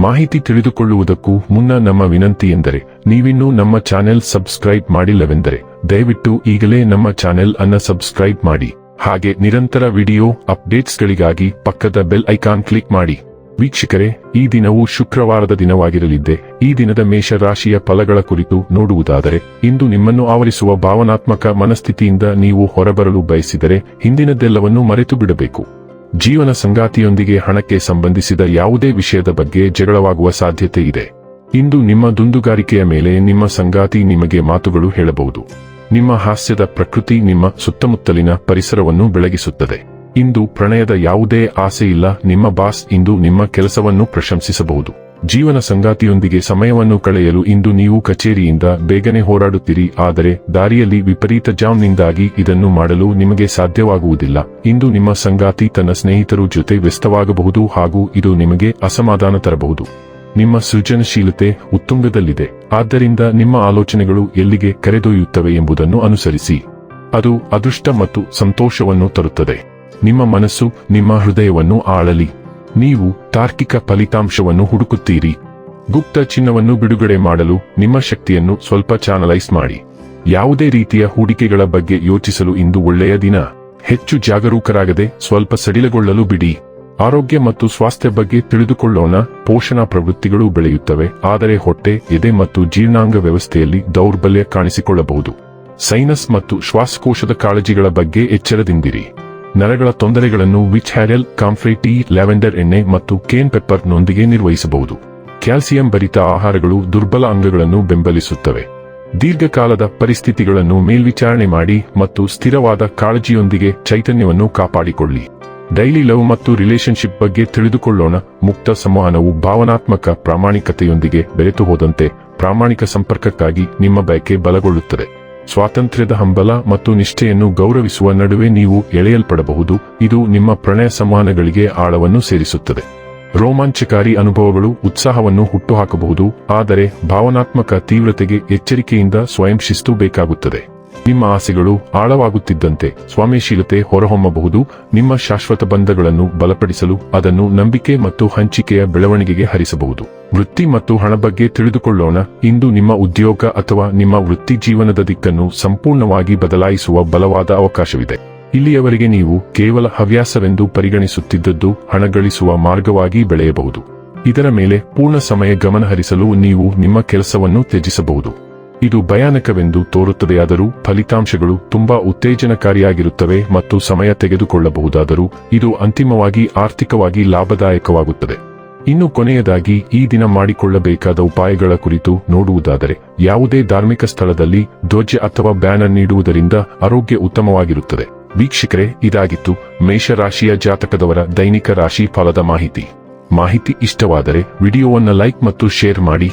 ಮಾಹಿತಿ ತಿಳಿದುಕೊಳ್ಳುವುದಕ್ಕೂ ಮುನ್ನ ನಮ್ಮ ವಿನಂತಿ ಎಂದರೆ, ನೀವಿನ್ನೂ ನಮ್ಮ ಚಾನೆಲ್ ಸಬ್ಸ್ಕ್ರೈಬ್ ಮಾಡಿಲ್ಲವೆಂದರೆ, ದಯವಿಟ್ಟು ಈಗಲೇ ನಮ್ಮ ಚಾನೆಲ್ ಅನ್ನ ಸಬ್ಸ್ಕ್ರೈಬ್ ಮಾಡಿ. ಹಾಗೆ ನಿರಂತರ ವಿಡಿಯೋ ಅಪ್ಡೇಟ್ಸ್ಗಳಿಗಾಗಿ ಪಕ್ಕದ ಬೆಲ್ ಐಕಾನ್ ಕ್ಲಿಕ್ ಮಾಡಿ. ವೀಕ್ಷಕರೇ, ಈ ದಿನವು ಶುಕ್ರವಾರದ ದಿನವಾಗಿರಲಿದ್ದೆ. ಈ ದಿನದ ಮೇಷರಾಶಿಯ ಫಲಗಳ ಕುರಿತು ನೋಡುವುದಾದರೆ, ಇಂದು ನಿಮ್ಮನ್ನು ಆವರಿಸುವ ಭಾವನಾತ್ಮಕ ಮನಸ್ಥಿತಿಯಿಂದ ನೀವು ಹೊರಬರಲು ಬಯಸಿದರೆ ಹಿಂದಿನದೆಲ್ಲವನ್ನೂ ಮರೆತು ಬಿಡಬೇಕು ಜೀವನ ಸಂಗಾತಿಯೊಂದಿಗೆ ಹಣಕ್ಕೆ ಸಂಬಂಧಿಸಿದ ಯಾವುದೇ ವಿಷಯದ ಬಗ್ಗೆ ಜಗಳವಾಗುವ ಸಾಧ್ಯತೆ ಇದೆ. ಇಂದು ನಿಮ್ಮ ದುಂದುಗಾರಿಕೆಯ ಮೇಲೆ ನಿಮ್ಮ ಸಂಗಾತಿ ನಿಮಗೆ ಮಾತುಗಳು ಹೇಳಬಹುದು. ನಿಮ್ಮ ಹಾಸ್ಯದ ಪ್ರಕೃತಿ ನಿಮ್ಮ ಸುತ್ತಮುತ್ತಲಿನ ಪರಿಸರವನ್ನು ಬೆಳಗಿಸುತ್ತದೆ. ಇಂದು ಪ್ರಣಯದ ಯಾವುದೇ ಆಸೆಯಿಲ್ಲ ನಿಮ್ಮ ಬಾಸ್ ಇಂದು ನಿಮ್ಮ ಕೆಲಸವನ್ನು ಪ್ರಶಂಸಿಸಬಹುದು. ಜೀವನ ಸಂಗಾತಿಯೊಂದಿಗೆ ಸಮಯವನ್ನು ಕಳೆಯಲು ಇಂದು ನೀವು ಕಚೇರಿಯಿಂದ ಬೇಗನೆ ಹೋರಾಡುತ್ತೀರಿ, ಆದರೆ ದಾರಿಯಲ್ಲಿ ವಿಪರೀತ ಜಾಮ್ನಿಂದಾಗಿ ಇದನ್ನು ಮಾಡಲು ನಿಮಗೆ ಸಾಧ್ಯವಾಗುವುದಿಲ್ಲ. ಇಂದು ನಿಮ್ಮ ಸಂಗಾತಿ ತನ್ನ ಸ್ನೇಹಿತರು ಜೊತೆ ವ್ಯಸ್ತವಾಗಬಹುದು ಹಾಗೂ ಇದು ನಿಮಗೆ ಅಸಮಾಧಾನ ತರಬಹುದು. ನಿಮ್ಮ ಸೃಜನಶೀಲತೆ ಉತ್ತುಂಗದಲ್ಲಿದೆ. ಆದ್ದರಿಂದ ನಿಮ್ಮ ಆಲೋಚನೆಗಳು ಎಲ್ಲಿಗೆ ಕರೆದೊಯ್ಯುತ್ತವೆ ಎಂಬುದನ್ನು ಅನುಸರಿಸಿ. ಅದು ಅದೃಷ್ಟ ಮತ್ತು ಸಂತೋಷವನ್ನು ತರುತ್ತದೆ. ನಿಮ್ಮ ಮನಸ್ಸು ನಿಮ್ಮ ಹೃದಯವನ್ನು ಆಳಲಿ. ನೀವು ತಾರ್ಕಿಕ ಫಲಿತಾಂಶವನ್ನು ಹುಡುಕುತ್ತೀರಿ. ಗುಪ್ತ ಚಿನ್ನವನ್ನು ಬಿಡುಗಡೆ ಮಾಡಲು ನಿಮ್ಮ ಶಕ್ತಿಯನ್ನು ಸ್ವಲ್ಪ ಚಾನಲೈಸ್ ಮಾಡಿ. ಯಾವುದೇ ರೀತಿಯ ಹೂಡಿಕೆಗಳ ಬಗ್ಗೆ ಯೋಚಿಸಲು ಇಂದು ಒಳ್ಳೆಯ ದಿನ. ಹೆಚ್ಚು ಜಾಗರೂಕರಾಗದೆ ಸ್ವಲ್ಪ ಸಡಿಲಗೊಳ್ಳಲು ಬಿಡಿ. ಆರೋಗ್ಯ ಮತ್ತು ಸ್ವಾಸ್ಥ್ಯ ಬಗ್ಗೆ ತಿಳಿದುಕೊಳ್ಳೋಣ. ಪೋಷಣಾ ಪ್ರವೃತ್ತಿಗಳು ಬೆಳೆಯುತ್ತವೆ. ಆದರೆ ಹೊಟ್ಟೆ, ಎದೆ ಮತ್ತು ಜೀರ್ಣಾಂಗ ವ್ಯವಸ್ಥೆಯಲ್ಲಿ ದೌರ್ಬಲ್ಯ ಕಾಣಿಸಿಕೊಳ್ಳಬಹುದು. ಸೈನಸ್ ಮತ್ತು ಶ್ವಾಸಕೋಶದ ಕಾಳಜಿಗಳ ಬಗ್ಗೆ ಎಚ್ಚರದಿಂದಿರಿ. ನರಗಳ ತೊಂದರೆಗಳನ್ನು witch hazel comfrey tea lavender ಎಣ್ಣೆ ಮತ್ತು ಕೇನ್ ಪೆಪ್ಪರ್ನೊಂದಿಗೆ ನಿರ್ವಹಿಸಬಹುದು. ಕ್ಯಾಲ್ಸಿಯಂ ಭರಿತ ಆಹಾರಗಳು ದುರ್ಬಲ ಅಂಗಗಳನ್ನು ಬೆಂಬಲಿಸುತ್ತವೆ. ದೀರ್ಘಕಾಲದ ಪರಿಸ್ಥಿತಿಗಳನ್ನು ಮೇಲ್ವಿಚಾರಣೆ ಮಾಡಿ ಮತ್ತು ಸ್ಥಿರವಾದ ಕಾಳಜಿಯೊಂದಿಗೆ ಚೈತನ್ಯವನ್ನು ಕಾಪಾಡಿಕೊಳ್ಳಿ. ಡೈಲಿ ಲವ್ ಮತ್ತು ರಿಲೇಶನ್ಶಿಪ್ ಬಗ್ಗೆ ತಿಳಿದುಕೊಳ್ಳೋಣ. ಮುಕ್ತ ಸಂವಹನವು ಭಾವನಾತ್ಮಕ ಪ್ರಾಮಾಣಿಕತೆಯೊಂದಿಗೆ ಬೆರೆತು ಹೋದಂತೆ ಪ್ರಾಮಾಣಿಕ ಸಂಪರ್ಕಕ್ಕಾಗಿ ನಿಮ್ಮ ಬಯಕೆ ಬಲಗೊಳ್ಳುತ್ತದೆ. ಸ್ವಾತಂತ್ರ್ಯದ ಹಂಬಲ ಮತ್ತು ನಿಷ್ಠೆಯನ್ನು ಗೌರವಿಸುವ ನಡುವೆ ನೀವು ಎಳೆಯಲ್ಪಡಬಹುದು. ಇದು ನಿಮ್ಮ ಪ್ರಣಯ ಸಂವಹನಗಳಿಗೆ ಆಳವನ್ನು ಸೇರಿಸುತ್ತದೆ. ರೋಮಾಂಚಕಾರಿ ಅನುಭವಗಳು ಉತ್ಸಾಹವನ್ನು ಹುಟ್ಟುಹಾಕಬಹುದು, ಆದರೆ ಭಾವನಾತ್ಮಕ ತೀವ್ರತೆಗೆ ಎಚ್ಚರಿಕೆಯಿಂದ ಸ್ವಯಂ ಶಿಸ್ತು ಬೇಕಾಗುತ್ತದೆ. ನಿಮ್ಮ ಆಸೆಗಳು ಆಳವಾಗುತ್ತಿದ್ದಂತೆ ಸ್ವಾಮಿಶೀಲತೆ ಹೊರಹೊಮ್ಮಬಹುದು. ನಿಮ್ಮ ಶಾಶ್ವತ ಬಂಧಗಳನ್ನು ಬಲಪಡಿಸಲು ಅದನ್ನು ನಂಬಿಕೆ ಮತ್ತು ಹಂಚಿಕೆಯ ಬೆಳವಣಿಗೆಗೆ ಹರಿಸಬಹುದು. ವೃತ್ತಿ ಮತ್ತು ಹಣ ಬಗ್ಗೆ ತಿಳಿದುಕೊಳ್ಳೋಣ. ಇಂದು ನಿಮ್ಮ ಉದ್ಯೋಗ ಅಥವಾ ನಿಮ್ಮ ವೃತ್ತಿ ಜೀವನದ ದಿಕ್ಕನ್ನು ಸಂಪೂರ್ಣವಾಗಿ ಬದಲಾಯಿಸುವ ಬಲವಾದ ಅವಕಾಶವಿದೆ. ಇಲ್ಲಿಯವರೆಗೆ ನೀವು ಕೇವಲ ಹವ್ಯಾಸವೆಂದು ಪರಿಗಣಿಸುತ್ತಿದ್ದದ್ದು ಹಣ ಗಳಿಸುವ ಮಾರ್ಗವಾಗಿ ಬೆಳೆಯಬಹುದು. ಇದರ ಮೇಲೆ ಪೂರ್ಣ ಸಮಯ ಗಮನಹರಿಸಲು ನೀವು ನಿಮ್ಮ ಕೆಲಸವನ್ನು ತ್ಯಜಿಸಬಹುದು. ಇದು ಭಯಾನಕವೆಂದು ತೋರುತ್ತದೆಯಾದರೂ ಫಲಿತಾಂಶಗಳು ತುಂಬಾ ಉತ್ತೇಜನಕಾರಿಯಾಗಿರುತ್ತವೆ ಮತ್ತು ಸಮಯ ತೆಗೆದುಕೊಳ್ಳಬಹುದಾದರೂ ಇದು ಅಂತಿಮವಾಗಿ ಆರ್ಥಿಕವಾಗಿ ಲಾಭದಾಯಕವಾಗುತ್ತದೆ. ಇನ್ನು ಕೊನೆಯದಾಗಿ ಈ ದಿನ ಮಾಡಿಕೊಳ್ಳಬೇಕಾದ ಉಪಾಯಗಳ ಕುರಿತು ನೋಡುವುದಾದರೆ, ಯಾವುದೇ ಧಾರ್ಮಿಕ ಸ್ಥಳದಲ್ಲಿ ಧ್ವಜ ಅಥವಾ ಬ್ಯಾನರ್ ನೀಡುವುದರಿಂದ ಆರೋಗ್ಯ ಉತ್ತಮವಾಗಿರುತ್ತದೆ. ವೀಕ್ಷಕರೇ, ಇದಾಗಿತ್ತು ಮೇಷರಾಶಿಯ ಜಾತಕದವರ ದೈನಿಕ ರಾಶಿ ಫಲದ ಮಾಹಿತಿ. ಮಾಹಿತಿ ಇಷ್ಟವಾದರೆ ವಿಡಿಯೋವನ್ನು ಲೈಕ್ ಮತ್ತು ಶೇರ್ ಮಾಡಿ.